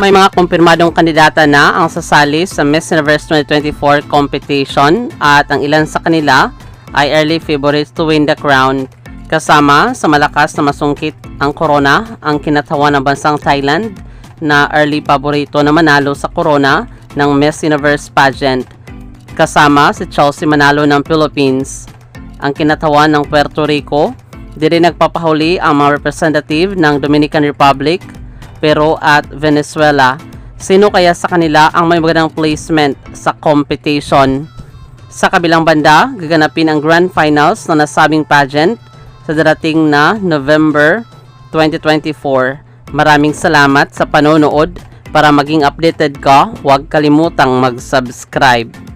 May mga kumpirmadong kandidata na ang sasali sa Miss Universe 2024 competition at ang ilan sa kanila ay early favorites to win the crown. Kasama sa malakas na masungkit ang corona, ang kinatawan ng bansang Thailand na early paborito na manalo sa corona ng Miss Universe pageant. Kasama si Chelsea Manalo ng Philippines. Ang kinatawan ng Puerto Rico, di rin nagpapahuli ang mga representative ng Dominican Republic, Peru at Venezuela. Sino kaya sa kanila ang may magandang placement sa competition? Sa kabilang banda, gaganapin ang grand finals na nasabing pageant sa darating na November 2024. Maraming salamat sa panonood. Para maging updated ka, huwag kalimutang mag-subscribe.